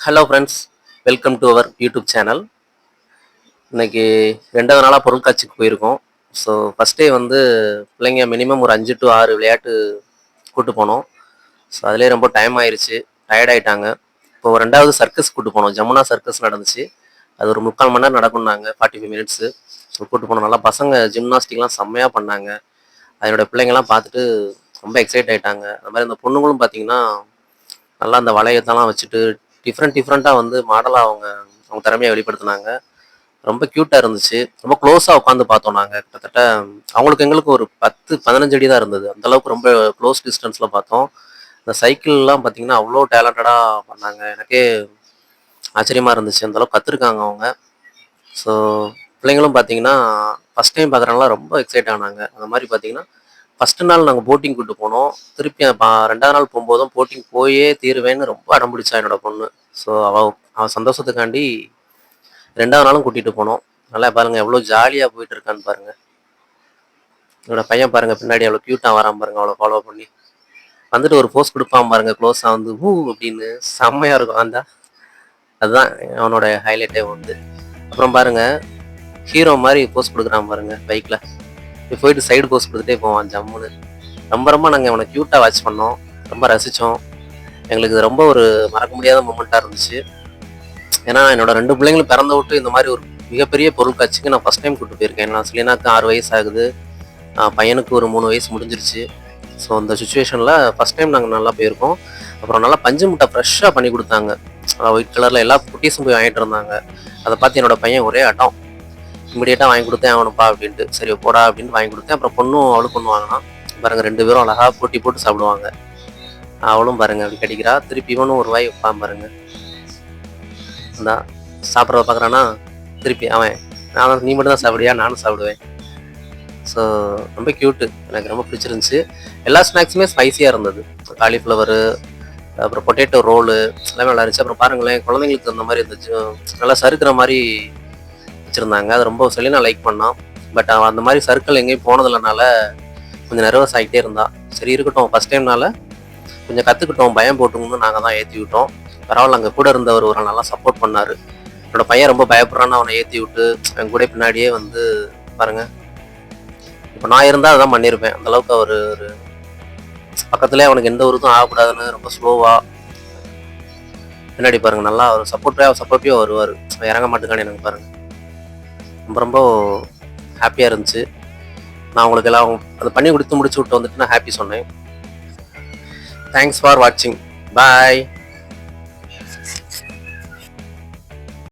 Hello friends welcome to our YouTube channel இன்றைக்கி ரெண்டாவது நாளாக பொருட்காட்சிக்கு போயிருக்கோம். ஸோ ஃபஸ்ட்டே வந்து பிள்ளைங்க மினிமம் ஒரு அஞ்சு டு ஆறு விளையாட்டு கூட்டு போனோம். ஸோ அதிலே ரொம்ப டைம் ஆயிடுச்சு டயர்டாயிட்டாங்க இப்போ ரெண்டாவது சர்க்கஸ் கூட்டு போனோம். ஜமுனா சர்க்கஸ் நடந்துச்சு. அது ஒரு முக்கால் மணி நேரம் நடக்கும்னாங்க ஃபார்ட்டி ஃபைவ் மினிட்ஸு ஸோ கூட்டு போனோம். நல்லா பசங்க ஜிம்னாஸ்டிக்லாம் செம்மையாக பண்ணாங்க. அதனோட பிள்ளைங்கள்லாம் பார்த்துட்டு ரொம்ப எக்ஸைட் ஆகிட்டாங்க அந்த மாதிரி அந்த பொண்ணுங்களும் பார்த்தீங்கன்னா நல்லா அந்த வளையத்தெல்லாம் வச்சுட்டு டிஃப்ரெண்ட் டிஃப்ரெண்ட்டாக வந்து மாடலாக அவங்க அவங்க திறமையை வெளிப்படுத்தினாங்க. ரொம்ப க்யூட்டாக இருந்துச்சு. ரொம்ப க்ளோஸாக உட்காந்து பார்த்தோம் நாங்கள் கிட்டத்தட்ட அவங்களுக்கு எங்களுக்கு ஒரு பத்து பதினஞ்சு அடி தான் இருந்தது. அந்தளவுக்கு ரொம்ப க்ளோஸ் டிஸ்டன்ஸில் பார்த்தோம். இந்த சைக்கிள்லாம் பார்த்தீங்கன்னா அவ்வளோ டேலண்டடாக பண்ணாங்க. எனக்கே ஆச்சரியமாக இருந்துச்சு. அந்த அளவுக்கு கற்றுருக்காங்க அவங்க. ஸோ பிள்ளைங்களும் பார்த்தீங்கன்னா ஃபஸ்ட் டைம் பார்க்குறவங்களா ரொம்ப எக்ஸைட் ஆனாங்க. அந்த மாதிரி பார்த்தீங்கன்னா ஃபஸ்ட்டு நாள் நாங்கள் போட்டிங் கூட்டு போனோம். திருப்பி ரெண்டாவது நாள் போகும்போதும் போட்டிங் போயே தீருவேன்னு ரொம்ப அடம் பிடிச்சா என்னோட பொண்ணு. ஸோ அவ அவ சந்தோஷத்துக்காண்டி ரெண்டாவது நாளும் கூட்டிகிட்டு போனோம். நல்லா பாருங்கள் எவ்வளோ ஜாலியாக போயிட்டு இருக்கான்னு பாருங்கள் என்னோட பையன் பாருங்க பின்னாடி அவ்வளோ க்யூட்டாக வரான் பாருங்க அவ்வளோ ஃபாலோ பண்ணி. வந்துட்டு ஒரு போஸ்ட் கொடுப்பான் பாருங்கள் க்ளோஸாக வந்து ஊ அப்படின்னு செம்மையாக இருக்கும். அந்த அதுதான் அவனோட ஹைலைட்டே வந்து. அப்புறம் பாருங்கள் ஹீரோ மாதிரி போஸ்ட் கொடுக்குறான் பாருங்கள் பைக்கில் போயிட்டு சைடு கோஸ் கொடுத்துட்டே போவான் ஜம்முன்னு. ரொம்ப ரொம்ப நாங்கள் அவனை க்யூட்டாக வாட்ச் பண்ணோம். ரொம்ப ரசித்தோம் எங்களுக்கு இது ரொம்ப ஒரு மறக்க முடியாத மூமெண்ட்டாக இருந்துச்சு. ஏன்னா என்னோட ரெண்டு பிள்ளைங்களும் பிறந்த விட்டு இந்த மாதிரி ஒரு மிகப்பெரிய பொருட்காட்சிக்கு நான் ஃபஸ்ட் டைம் கூட்டு போயிருக்கேன். நான் சிலினாக்கு ஆறு வயசு ஆகுது. பையனுக்கு ஒரு மூணு வயசு முடிஞ்சிருச்சு. ஸோ அந்த சுச்சுவேஷனில் ஃபஸ்ட் டைம் நாங்கள் நல்லா போயிருக்கோம். அப்புறம் நல்லா பஞ்சு முட்டை ஃப்ரெஷ்ஷாக பண்ணி கொடுத்தாங்க. ஒயிட் கலரில் எல்லா குட்டீஸும் போய் வாங்கிட்டு இருந்தாங்க. அதை பார்த்து என்னோட பையன் ஒரே அட்டம் இமீடியட்டாக வாங்கி கொடுத்தேன் அவனுப்பா அப்படின்ட்டு. சரி போடா அப்படின்னு வாங்கி கொடுத்தேன். அப்புறம் பொண்ணும் அவளுக்கு ஒன்று வாங்கினான் பாருங்கள் ரெண்டு பேரும் அழகாக போட்டி போட்டு சாப்பிடுவாங்க. அவளும் பாருங்க அப்படி கிடைக்கிறா. திருப்பி இவனும் ஒரு வாய் வைப்பான் பாருங்க. அதான் சாப்பிட்றத பார்க்குறான்னா திருப்பி அவன் நான் நீ மட்டும் தான் சாப்பிடுவியா நானும் சாப்பிடுவேன். ஸோ ரொம்ப க்யூட்டு எனக்கு ரொம்ப பிடிச்சிருந்துச்சு. எல்லா ஸ்நாக்ஸுமே ஸ்பைசியாக இருந்தது. காலிஃப்ளவரு அப்புறம் பொட்டேட்டோ ரோலு எல்லாமே நல்லா இருந்துச்சு. அப்புறம் பாருங்களேன் குழந்தைங்களுக்கு அந்த மாதிரி இருந்துச்சு. நல்லா சறுக்கிற மாதிரி வச்சுருந்தாங்க. அது ரொம்ப சொல்லி நான் லைக் பண்ணான். பட் அவன் அந்த மாதிரி சர்க்கிள் எங்கேயும் போனதில்லனால கொஞ்சம் நர்வஸ் ஆகிட்டே இருந்தான் சரி இருக்கட்டும். ஃபஸ்ட் டைம்னால கொஞ்சம் கற்றுக்கிட்டோம் பயம் போட்டுங்கன்னு நாங்கள் தான் ஏற்றி விட்டோம். பரவாயில்ல அங்கே கூட இருந்தவர் ஒரு நல்லா சப்போர்ட் பண்ணார். என்னோட பையன் ரொம்ப பயப்படுறான்னு அவனை ஏற்றி விட்டு என் கூட பின்னாடியே வந்து பாருங்க. இப்போ நான் இருந்தால் அதான் பண்ணியிருப்பேன் அந்தளவுக்கு அவர் ஒரு பக்கத்துலேயே அவனுக்கு எந்த ஒரு இதுவும் ஆகக்கூடாதுன்னு ரொம்ப ஸ்லோவாக பின்னாடி பாருங்க. நல்லா அவர் சப்போர்ட்டாக சப்போர்ட்டிவாக வருவார். இறங்க மாட்டேங்கானே எனக்கு பாருங்க. ரொம்ப ரொம்ப ஹாப்பியாக இருந்துச்சு. நான் உங்களுக்கு எல்லாம் அதை பண்ணி கொடுத்து முடிச்சு விட்டு வந்துட்டு நான் ஹாப்பி சொன்னேன். தேங்க்ஸ் ஃபார் வாட்சிங் பாய்